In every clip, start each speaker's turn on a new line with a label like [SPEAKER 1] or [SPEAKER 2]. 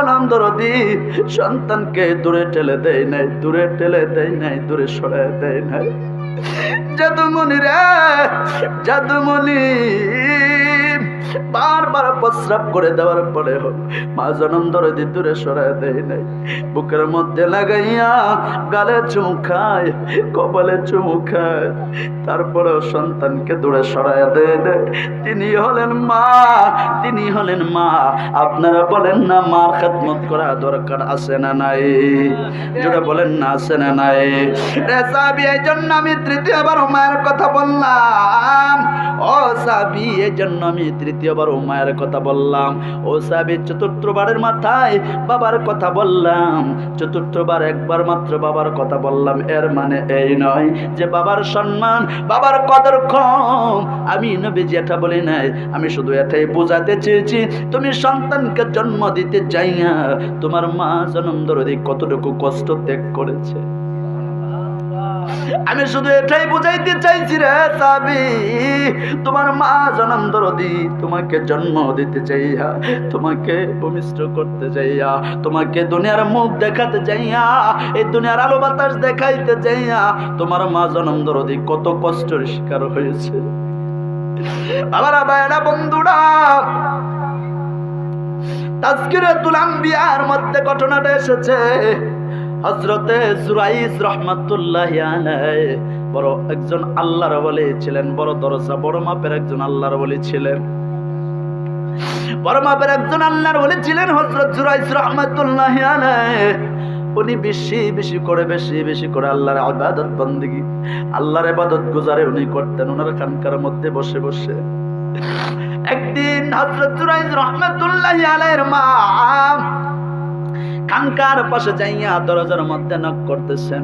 [SPEAKER 1] আনন্দরদি সন্তানকে দূরে ঠেলে দেয় নাই, দূরে ঠেলে দেয় নাই, দূরে সরায় দেয় নাই। জাদুমণি রে জাদুমণি। বারবার প্রস্রাব করে দেওয়ার পরে মা জনম দূরে দেয় নাই। বুকের মধ্যে লাগাইয়া গালে চুমু খায়, কপালে চুমু খায়। তারপরেও সন্তানকে দূরে সরায় দেয় নাই। তিনি হলেন মা, তিনি হলেন মা। আপনারা বলেন না মার খেদমত করা দরকার আছে না নাই? জোরে বলেন না আছে না নাই? রে সাবি এই জন্য আমি তৃতীয়বার মায়ের কথা বললাম। ও সাবি এই জন্য আমি তৃতীয়বার মায়ের কথা বললাম, ও সাবি চতুর্থবারের মাথায় বাবার কথা বললাম চতুর্থবার একবার মাত্র বাবার কথা বললাম, এর মানে এই নয় যে বাবার সম্মান, বাবার কদর কম। আমি নবীজি এটা বলি নাই, আমি শুধু এটাই বোঝাতে চেয়েছি, তুমি সন্তানকে জন্ম দিতে যাই না তোমার মা জনম কতটুকু কষ্ট ত্যাগ করেছে। আমি শুধু এটাই বুঝাইতে চাইছি রে সাবি, তোমার মা জনম দরদি তোমাকে জন্ম দিতে চাইয়া, তোমাকে ভূমিষ্ঠ করতে চাইয়া, তোমাকে দুনিয়ার মুখ দেখাতে চাইয়া, এই দুনিয়ার আলো বাতাস দেখাইতে চাইয়া, তোমার মা জনম দরদি কত কষ্টের শিকার হয়েছে। বাবারা ভাইরা, বন্ধুরা, তাজকিরাতুল আম্বিয়ার মধ্যে ঘটনাটা এসেছে। হজরতে জুরাইস রহমাতুল্লাহ বড় একজন আল্লাহর বলি ছিলেন, বড় দরজা, বড় মাপের একজন আল্লাহর বলি ছিলেন। বড় মাপের একজন আল্লাহর বলি ছিলেন হজরত জুরাইস রহমাতুল্লাহ উনি বেশি বেশি করে, বেশি বেশি করে আল্লাহর আবাদত বন্দেগী। আল্লাহর ইবাদত গুজারে উনি করতেন ওনার খানকার মধ্যে বসে বসে। একদিন হজরত জুরাইজ রহমতুল্লাহ আলাইহির মা খানকার পাশে যাইয়া দরজার মধ্যে নক করতেছেন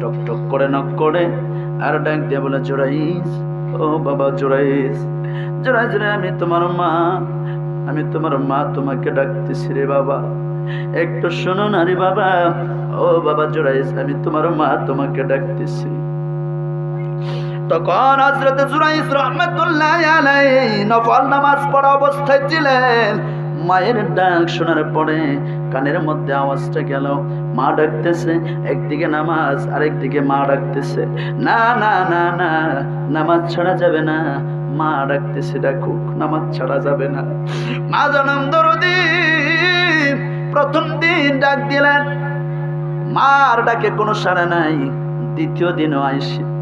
[SPEAKER 1] টক টক করে নক করে, আর ডাক দিয়ে বলে, জোরাইস, ও বাবা জোরাইস জোরাইস রে, আমি তোমার মা, আমি তোমার মা তোমাকে ডাকতেছি রে বাবা। একটু শোনো না রে বাবা, ও বাবা জোরাইস, আমি তোমার মা তোমাকে ডাকতেছি। তখন হজরত জুরাইস রহমতুল্লাহ আলাইহি নফল নামাজ পড়া অবস্থায় ছিলেন। মায়ের ডাক শোনার পরে কানের মধ্যে আওয়াজটা গেল, মা ডাকতেছে, একদিকে নামাজ, আরেকদিকে মা ডাকতেছে, না না না না, নামাজ ছাড়া যাবে না। মা ডাকতেছে, ডাকুক, নামাজ ছাড়া যাবে না। মা জনম দরদি, প্রথম দিন ডাক দিলেন। মার ডাকে কোনো সাড়া নাই, দ্বিতীয় দিনও আইসি।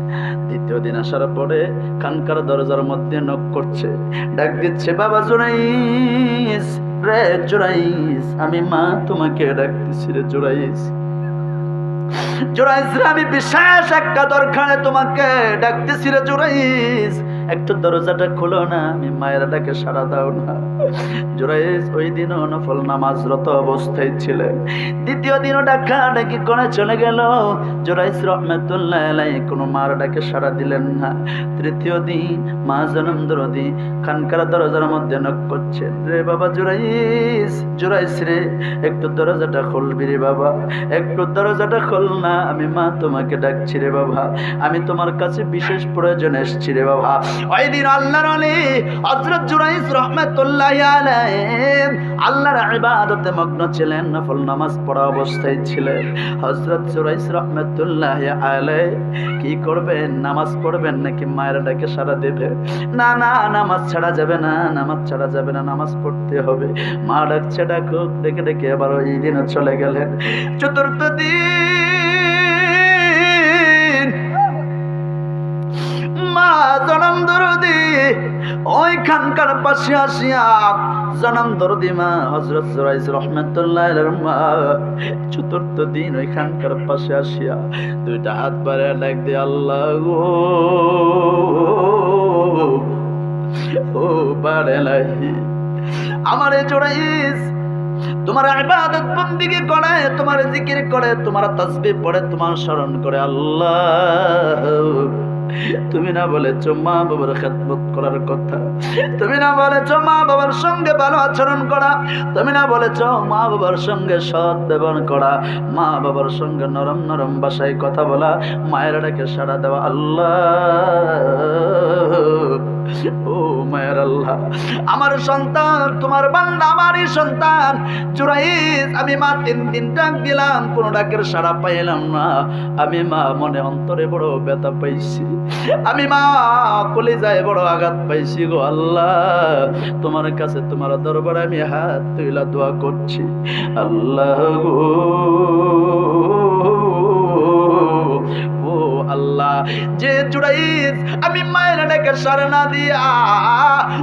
[SPEAKER 1] দ্বিতীয় দিন আসার পরে কানকার দরজার মধ্যে নক করছে। ডাক দিচ্ছে, বাবা জোরাইস, রে জোড়াইস আমি মা তোমাকে ডাকতেছি রে জোড়াইস জোড়াইস রে আমি বিশেষ একটা দরকারে তোমাকে ডাকতেছি রে জোরাইস। একটু দরজাটা খোলো না, আমি মায়ের ডাকে সাড়া দাও না। জোরাইস ওই দিনও নফল নামাজরত অবস্থায় ছিলেন। দ্বিতীয় দিনও ডাকা ডাকি করে চলে গেল। জোরাইস রহমতুল্লাহ আলাই কোনো মার ডাকে সাড়া দিলেন না। তৃতীয় দিন মা জনম দরদি খানকার দরজার মধ্যে নক করছেন রে বাবা জোরাইস জোরাইস রে, একটু দরজাটা খুলবি রে বাবা। একটু দরজাটা খোল না, আমি মা তোমাকে ডাকছি রে বাবা। আমি তোমার কাছে বিশেষ প্রয়োজন এসছি রে বাবা। আল্লাহর আলী হযরত জুরাইস রাহমাতুল্লাহ আল্লাহর ইবাদতে মগ্ন ছিলেন, নফল নামাজ পড়া অবস্থায় ছিলেন। হযরত জুরাইস রাহমাতুল্লাহ আলাইহি, কি করবেন? নামাজ পড়বেন নাকি মায়ের ডাকে সাড়া দেবে? না না, নামাজ ছাড়া যাবে না, নামাজ ছাড়া যাবে না, নামাজ পড়তে হবে। মা ডাকছে, ডাকুক ডেকে ডেকে আবার ওই দিনও চলে গেলেন। চতুর্থ দিন জনম দরদি, ওইখানকার পাশে আসিয়া জনম দরদি মা হজরত জরাইস রহমতুল্লাহ মা, চতুর্থ দিন ওইখানকার পাশে আসিয়া দুইটা হাত বাড়ে ডাক দিয়ে, আল্লাহ গো ও লাহি আমার এই জোড়াইস তোমার ইবাদত বন্দিগি করে, তোমার জিকির করে, তোমার তাসবিহ পড়ে, তোমার স্মরণ করে, আল্লাহ তুমি না বলেছ মা বাবার খেদমত করার কথা। তুমি না বলেছ মা বাবার সঙ্গে ভালো আচরণ করা। তুমি না বলেছ মা বাবার সঙ্গে সৎ ব্যবহার করা। মা বাবার সঙ্গে নরম নরম ভাষায় কথা বলা। মায়ের ডাকে সাড়া দেওয়া আল্লাহ। ও মায়ের আল্লাহ, আমার সন্তান, তোমার বান্দা, আমারই সন্তান। জুরাইজ, আমি মা তিন দিন ডাক দিলাম, কোনো ডাকের সাড়া পাইলাম না। আমি মা মনে অন্তরে বড় ব্যথা পাইছি। আমি মা কলিজায় বড় আঘাত পাইছি গো আল্লাহ। তোমার কাছে, তোমার দরবারে আমি হাত তুইলা দোয়া করছি। আল্লাহ গো। যে জুড়াইস আমি মায়ের ডেকে সারে না দিয়া,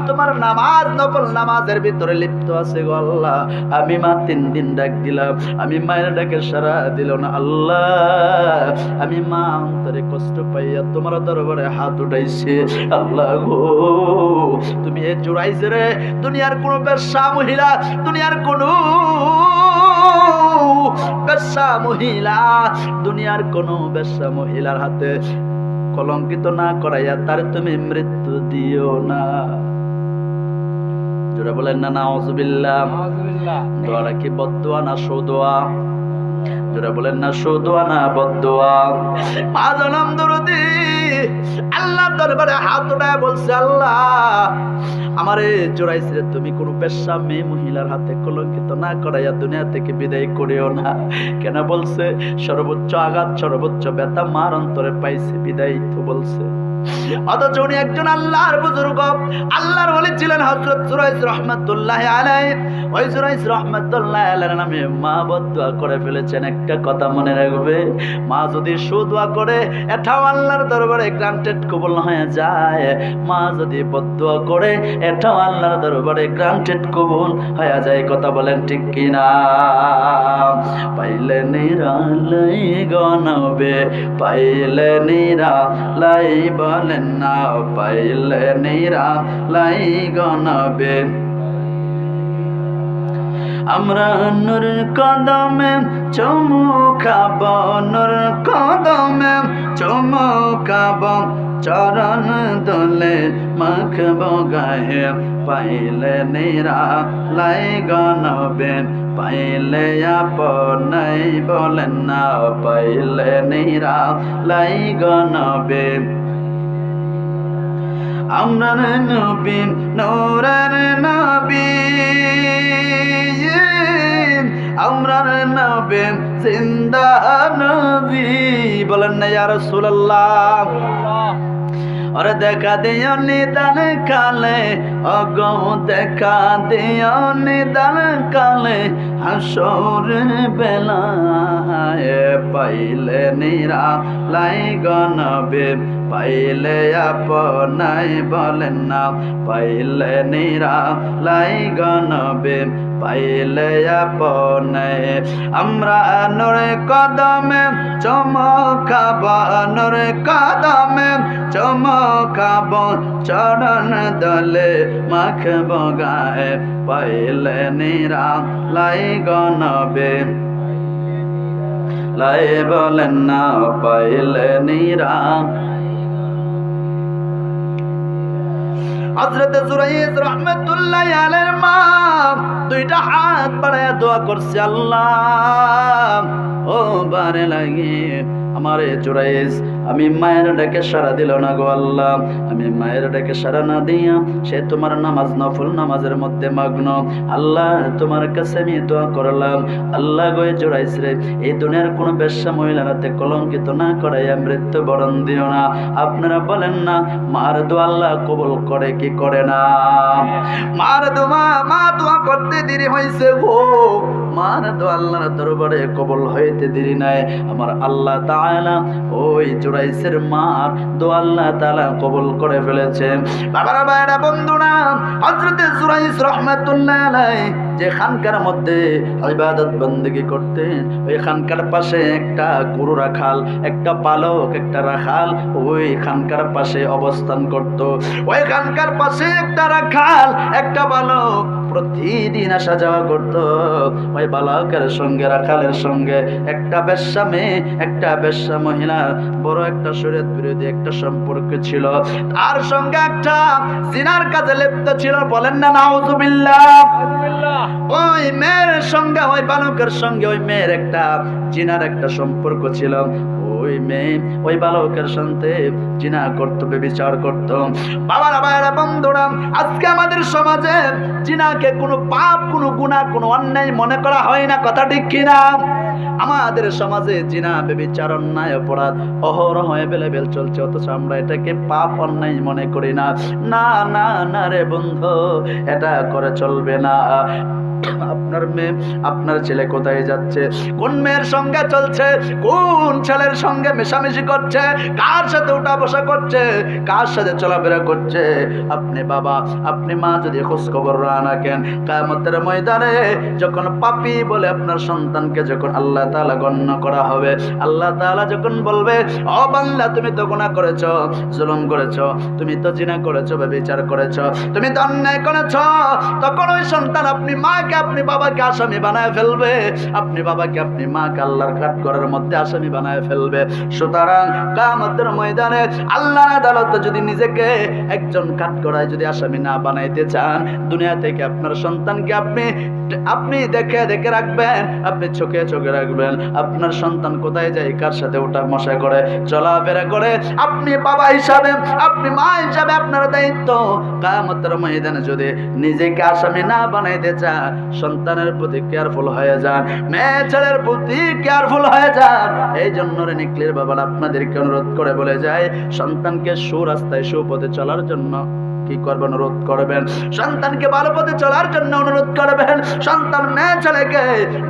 [SPEAKER 1] তোমার নামাজ, নফল নামাজের ভিতরে লিপ্ত আছে গো আল্লাহ। আমি মা তিন দিন ডাক দিলাম, আমি মায়ের ডাকে সারা দিল না আল্লাহ। আমি মা অন্তরে কষ্ট পাইয়া তোমার দরবারে হাত উঠাইছে, আল্লাহ গো, তুমি এ জুড়াইছে রে, দুনিয়ার কোনো ব্যবসা মহিলা, দুনিয়ার কোনো বেশ্যা মহিলা, দুনিয়ার কোনো বেশ্যা মহিলার হাতে কলঙ্কিত না করাইয়া তার তুমি মৃত্যু দিও না। জোরা বলেন না না অজবিল্লা দোয়াটা কি বদোয়া না সৌদোয়া। জোরা বলেন না সৌদোয়া না বদোয়া মা জনম দরদি আল্লাহ দরবারে হাত উঠায় বলছে আল্লাহ আমারে জোড়াইছে রে, তুমি কোনো পেশা মেয়ে মহিলার হাতে কলঙ্কিত না করাইয়া দুনিয়া থেকে বিদায় করিও না। কেন বলছে সর্বোচ্চ আঘাত সর্বোচ্চ ব্যথা মার অন্তরে পাইছে বিদায় তো বলছে। অথচ উনি একজন আল্লাহর বুজুর্গ। আল্লাহর হযরত সুরাইস রহমাতুল্লাহ আলাই ওই রহমাতুল্লাহ আলাইহির নামে মা বদুয়া করে ফেলেছেন, একটা কথা মনে রাখবে, মা যদি সুদুয়া করে, এটাও আল্লাহর দরবারে গ্রান্টেড কবুল হয়ে যায়। মা যদি বদুয়া করে, এটাও আল্লাহর দরবারে গ্রান্টেড কবুল হয়ে যায়, কথা বলেন ঠিক কিনা? পাইলে নিরালাই গনবে, পাইলে নিরালাই বলেন না, পাইলে নিরালাই গনবে আমরা নূর কদমে চমুখাব নূর কদমে চমুখাব চরণ দোলে মাখব গায়ে। পাইলে নিরা লাই গনবে পাইলে আপনাই বলেন না, পাইলে নিরা লাই গনবে আমরা নবী নূরের নবী। আমরা নবী জিন্দা নবী। বলেন না, ইয়া রাসূলুল্লাহ। ওরে দেখা দিও নিদান কালে অগো দেখা দিও নিদান কালে, হাসর বেলায় পাইলে নিরা লাই গনবে পাইলে আপনাই বলেন না, পাইলে নিরা লাই গনবে পাইলে আপনে আমরা নরে কদমে চমকাব, নরে কদমে চমকাব, চরণ দলে মাখব গায়ে, পাইলে নিরা লাই গনবে লাই বলেন না, পাইলে নিরা হযরত জুরাইজ রহমাতুল্লাহ আলাইহির মা দুইটা হাত বাড়ায় দোয়া করছে, আল্লাহ। ও বারে লাগে আমারে জুরাইজ আমি মায়ের ডাকে সারা দিল না গো আল্লাহ। আমি মায়ের ডাকে সারা না দিয়া সে তোমার নামাজ নফল নামাজের মধ্যে মগ্ন। আল্লাহ, তোমার কাছে আমি দোয়া করলাম। আল্লাহ গো জোড়াইস রে, এই দুনিয়ার কোনো বেশ্যা মহিলার কলঙ্কিত না করাইয়া মৃত্যু বরণ দিও না। আপনারা বলেন না, মার দোয়া আল্লাহ কবল করে কি করে না? মার দোয়া, মা দোয়া করতে দেরি হয়েছে গো। মার দোয়া আল্লাহর দরবারে কবল হইতে দেরি নাই। আমার আল্লাহ তাআলা, ওই জুরাইসের মার দোয়া আল্লাহ তাআলা কবুল করে ফেলেছে বাবারা ভাইরা বন্ধুরা, হযরতে জুরাইস রাহমাতুল্লাহ আলাইহি যে খানকার মধ্যে ইবাদত বন্দেগী করতেন, ওই খানকার পাশে একটা গরু রাখাল, একটা পালক, একটা রাখাল ওই খানকার পাশে অবস্থান করত। ওই খানকার পাশে একটা রাখাল, একটা বালক প্রতিদিন আসা যাওয়া করত। ওই বালকের সঙ্গে রাখালের সঙ্গে। একটা বেশ্যা মেয়ে একটা বেশ্যা মহিলা। বড় একটা শরীয়ত বিরোধী একটা সম্পর্ক ছিল। তার সঙ্গে একটা জিনার কাজে লিপ্ত ছিল। বলেন না নাউজুবিল্লাহ। ওই মেয়ের সঙ্গে ওই বালকের সঙ্গে ওই মেয়ের একটা জিনার একটা সম্পর্ক ছিল। ওই মেয়ে, ওই বালকের সাথে জিনা করতো বেবিচার করতো। বাবার আবার বন্ধুরা, আজকে আমাদের সমাজে জিনাকে কোনো পাপ, কোনো গুণা, কোনো অন্যায় মনে করা হয় না, কথা ঠিক কিনা? আমাদের সমাজে জিনা বেবিচার অন্যায়, অপরাধ অহরহ অ্যাভেলেবেল চলছে, অথচ আমরা এটাকে পাপ, অন্যায় মনে করি না। না না না রে বন্ধু, এটা করে চলবে না। আপনার মেয়ে, আপনার ছেলে কোথায় যাচ্ছে? কোন মেয়ের সঙ্গে চলছে? কোন ছেলের সঙ্গে মেশামেশি করছে? কার সাথে উঠা বসা করছে? কার সাথে চলাফেরা করছে? আপনি বাবা, আপনি মা যদি খোঁজ খবর রাখেন, কায়ামতের ময়দানে যখন পাপি বলে আপনার সন্তানকে যখন আল্লাহ তাআলা গণ্য করা হবে, আল্লাহ তাআলা যখন বলবে, ও বাংলা তুমি তো গুনাহ করেছ, জুলুম করেছ, তুমি তো জিনা করেছ বা বিচার করেছ, তুমি তো অন্যায় করেছ, তখন ওই সন্তান আপনি মাকে, আপনি বাবাকে আসামি বানায় ফেলবে। আপনি বাবাকে আপনি মাকে আল্লাহর কাঠ করার মধ্যে আসামি বানায় ফেলবে। সুতরাং কামতের ময়দানে আল্লাহর আদালতে যদি নিজেকে একজন কাঠ করায় যদি আসামি না বানাইতে চান, দুনিয়া থেকে আপনার সন্তানকে আপনি আপনি দেখে দেখে রাখবেন, আপনি চোখে চোখে রাখবেন, আপনার সন্তান কোথায় যায়, কার সাথে ওটা মশা করে, চলাফেরা করে, আপনি বাবা হিসাবে, আপনি মা হিসাবে আপনার দায়িত্ব। কামতের ময়দানে যদি নিজেকে আসামি না বানাইতে চান সন্তানের প্রতি কেয়ারফুল হয়ে যান, মেয়ে ছেলের প্রতি কেয়ারফুল হয়ে যান। এই জন্য রে নিকলির বাবার, আপনাদেরকে অনুরোধ করে বলে যায় সন্তানকে সুরাস্তায়, সুপথে চলার জন্য কি করবেন? অনুরোধ করবেন। সন্তানকে ভালো পথে চলার জন্য অনুরোধ করবেন। সন্তান মেয়ে ছেলেকে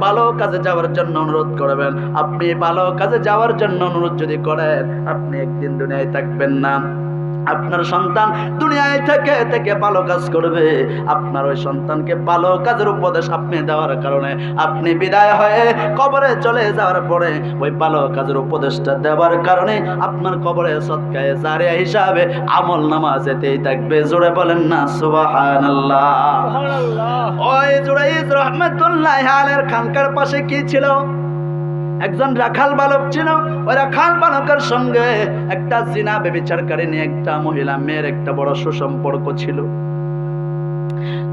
[SPEAKER 1] ভালো কাজে যাওয়ার জন্য অনুরোধ করবেন। আপনি ভালো কাজে যাওয়ার জন্য অনুরোধ যদি করেন, আপনি একদিন দুনিয়ায় থাকবেন না। আপনার সন্তান দুনিয়ায় থেকে থেকে ভালো কাজ করবে। আপনার ওই সন্তানকে ভালো কাজের উপদেশ আপনি দেওয়ার কারণে আপনি বিদায় হয়ে কবরে চলে যাওয়ার পরে ওই ভালো কাজের উপদেশটা দেওয়ার কারণে আপনার কবরে সৎকায় জারিয়া হিসাবে আমল নামা যেতেই থাকবে। জোরে বলেন না সুবহানাল্লাহ। ওই জুরাইজ রহমতুল্লাহ আলের খানকার পাশে কি ছিল? একজন রাখাল বালক ছিল, ওই রাখাল বালকের সঙ্গে একটা জিনা বেবিচারকারিনী একটা মহিলা, মেয়ের একটা বড় সুসম্পর্ক ছিল।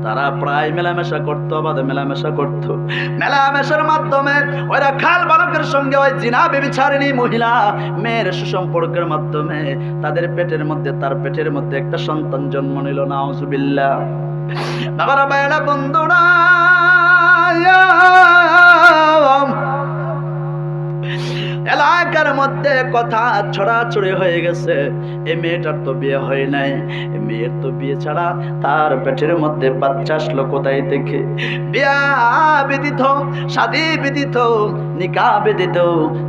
[SPEAKER 1] তারা প্রায় মেলামেশা করতো বাদে মেলামেশা করতো। মেলামেশার মাধ্যমে ওই রাখাল বালকের সঙ্গে ওই জিনা বেবিচারিণী মহিলা, মেয়ের সুসম্পর্কের মাধ্যমে তাদের পেটের মধ্যে, তার পেটের মধ্যে একটা সন্তান জন্ম নিল বাইরা বন্ধুরা কথা ছড়াছড়ি হয়ে গেছে। এই মেয়েটার তো বিয়ে হয় নাই। মেয়ের তো বিয়ে ছাড়া তার পেটের মধ্যে বাচ্চা আসলো কোথায় নিকা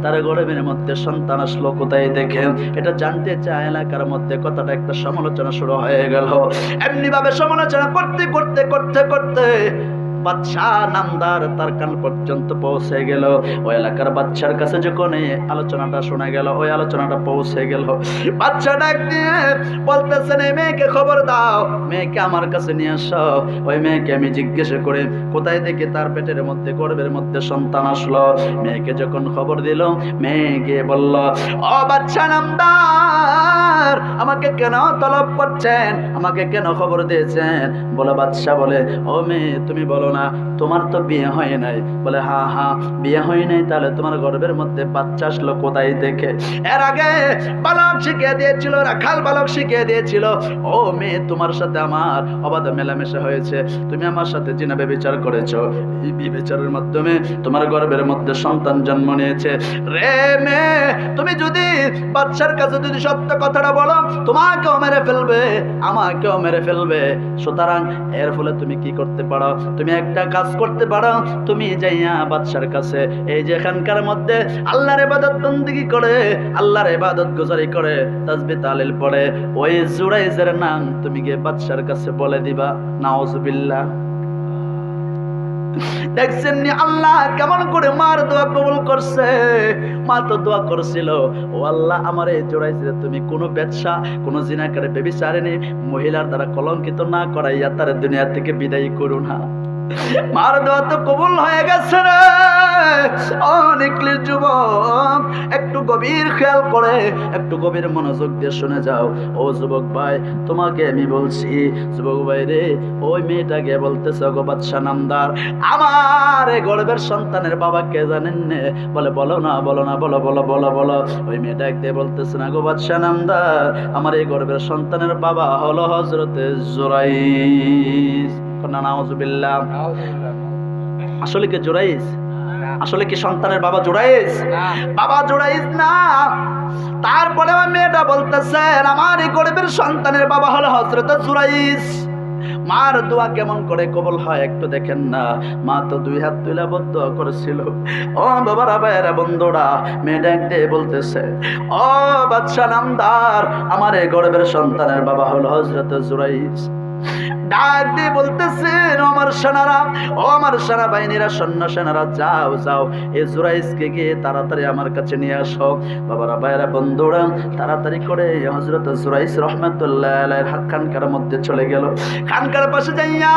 [SPEAKER 1] তার গরমের মধ্যে সন্তান আসলো কোথায় দেখে এটা জানতে চায় এলাকার মধ্যে কথাটা একটা সমালোচনা শুরু হয়ে গেল। এমনি ভাবে সমালোচনা করতে করতে করতে করতে বাদশাহ নামদার তার কান পর্যন্ত পৌঁছে গেল। ওই এলাকার বাচ্চার কাছে যখন এই আলোচনাটা শোনা গেল, ওই আলোচনাটা পৌঁছে গেল। বাচ্চা ডাক দিয়ে বলতেছেন, এই মেয়েকে খবর দাও, মেয়েকে আমার কাছে নিয়ে আসো ওই মেয়েকে আমি জিজ্ঞেস করি, কোথায় থেকে তার পেটের মধ্যে, গর্বের মধ্যে সন্তান আসলো? মেয়েকে যখন খবর দিল, মেয়ে গিয়ে বলল, ও বাচ্চা নামদার, আমাকে কেন তলব করছেন? আমাকে কেন খবর দিয়েছেন? বলে বাচ্চা বলে, ও মেয়ে, তুমি বলো না, তোমার তো বিয়ে হয় নাই। বলে হ্যাঁ হ্যাঁ বিয়ে হয় নাই, তাহলে তোমার গর্ভের মধ্যে বাচ্চা আসলো কোথায় দেখে? এর আগে বালক শিখিয়ে দিয়েছিল, রাখাল বালক শিখিয়ে দিয়েছিল, ও মেয়ে, তোমার সাথে আমার অবাধ মেলামেশা হয়েছে। তুমি আমার সাথে জিনাবে বিচার করেছ। এই বিচারের মাধ্যমে তোমার গর্ভের মধ্যে সন্তান জন্ম নিয়েছে। রে মেয়ে, তুমি যদি বাচ্চার কাছে যদি সত্য কথাটা বলো, তোমাকেও মেরে ফেলবে, আমাকেও মেরে ফেলবে। সুতরাং এর ফলে তুমি কি করতে পারো? তুমি একটা কাজ করতে পারো, তুমি যাইয়া বাদশার কাছে। এই যে এখানকার মধ্যে আল্লাহর ইবাদত বন্দিগি করে, আল্লাহর ইবাদত গুজারি করে তাসবি তালিল পড়ে। ওই জুরাইজের নাম তুমি গিয়ে বাদশার কাছে বলে দিবা। নাউজুবিল্লাহ। দেখছেন আল্লাহ কেমন করে মার দোয়া কবুল করছে? মা তো দোয়া করছিল। ও আল্লাহ, আমার এই তুমি কোনো ব্যবসা, কোনো জিনাকারে বেবিচারেনি মহিলার দ্বারা কলঙ্কিত না করাইয়া তার দুনিয়া থেকে বিদায় করো না। মার দোয়া তো কবুল হয়ে গেছে রে। অনেক যুবক, একটু গভীর খেয়াল করে, একটু গভীর মনোযোগ দিয়ে শুনে যাও। ও যুবক ভাই, তোমাকে আমি বলছি, যুবক ভাই রে, ওই মেয়েটাকে বলতেছে গো বাদশা নামদার, আমার এই গর্বের সন্তানের বাবা কে জানেন নে? বলে, বলো না বলো না, বলো বলো বলো বলো। ওই মেয়েটা একদিকে বলতেছে, না গো বাদশা নামদার, আমার এই গর্বের সন্তানের বাবা হলো হজরতে নাউজুবিল্লাহ আসলে কি জোরাইস আসলে কি সন্তানের বাবা জোড়াইস বাবা জোড়াইস না। তারপরে ওই মেয়েটা বলতেছেন আমার এই গরিবের সন্তানের বাবা হলো হজরত জুরাইস মার দোয়া কেমন করে কবল হয় একটু দেখেন না। মা তো দুই হাত তুলে বদ্ধ করেছিল। ও বাবারা, ভাইয়েরা, বন্ধুরা, মেয়েটা একটে বলতেছে, ও বাদশা নামদার, আমার এই গরিবের সন্তানের বাবা হলো হজরত জুরাইস ডাক দিয়ে বলতেছেন আমার সেনারা, ও আমার সেনা বাহিনীরা সৈন্য সেনারা, যাও যাও। এ জুরাইসকে গিয়ে তাড়াতাড়ি আমার কাছে নিয়ে আসো। বাবারা, ভাইয়েরা, বন্ধুরা, তাড়াতাড়ি করে হজরত জুরাইস রহমতুল্লাহ আলাইহির হাত খানকার মধ্যে চলে গেল। খানকার পাশে যাইয়া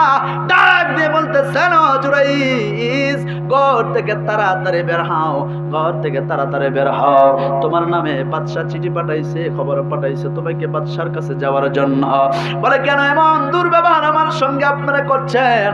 [SPEAKER 1] ডাক দিয়ে বলতেছেন জুরাইস ঘর থেকে তাড়াতাড়ি বের হও, ঘর থেকে তাড়াতাড়ি বের হও। তোমার নামে বাদশা চিঠি পাঠাইছে, খবর পাঠাইছে। তোমাকে বাদশার কাছে যাওয়ার জন্য। বলে, কেন এমন দুর্ব্যবহার আমার সঙ্গে আপনারা করছেন।